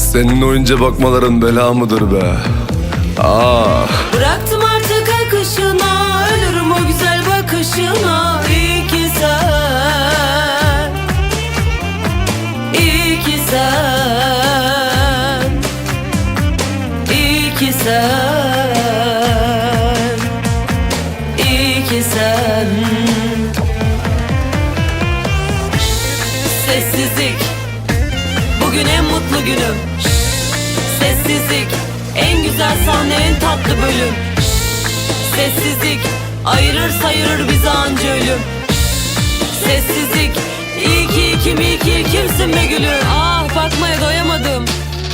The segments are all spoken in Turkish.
Senin oyunca bakmaların bela mıdır be? Ah. Bıraktım artık akışına Ölürüm o güzel bakışına. İyi ki sen İyi ki sen İyi ki sen İyi ki sen. Sessizlik Bugün en mutlu günüm. Sessizlik En güzel sahne en tatlı bölüm. Sessizlik Ayırır sayırır bizi anca ölüm. Sessizlik İyi ki kim iyi ki kimsin be gülüm? Ah bakmaya doyamadım.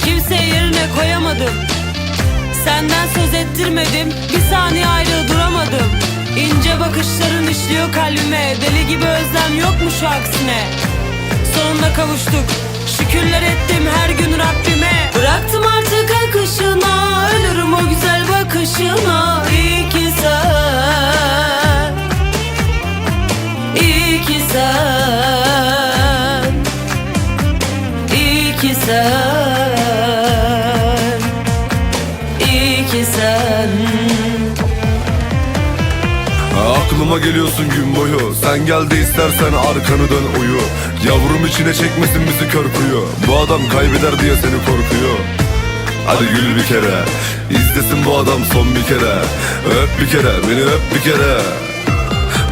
Kimseye yerine koyamadım. Senden söz ettirmedim Bir saniye ayrı duramadım. İnce bakışların işliyor kalbime Deli gibi özlem yok mu şu aksine. Sonunda kavuştuk Şükürler ettim her gün Rabbime. Bıraktım artık akışına Aklıma geliyorsun gün boyu. Sen gel de istersen arkanı dön uyu Yavrum içine çekmesin bizi kör Bu adam kaybeder diye seni korkuyor. Hadi gül bir kere. İzlesin bu adam son bir kere. Öp bir kere beni öp bir kere.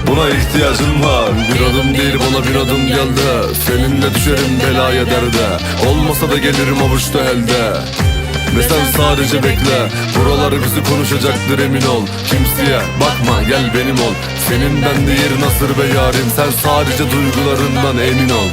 Buna ihtiyacım var. Bir adım değil bana bir adım geldi Seninle düşerim belaya derde. Olmasa da gelirim avuçta elde. Ve sen sadece bekle. Buraları bizi konuşacaktır emin ol. Kimseye bakma gel benim ol Senin bende yerin asır be yarim. Sen sadece duygularından emin ol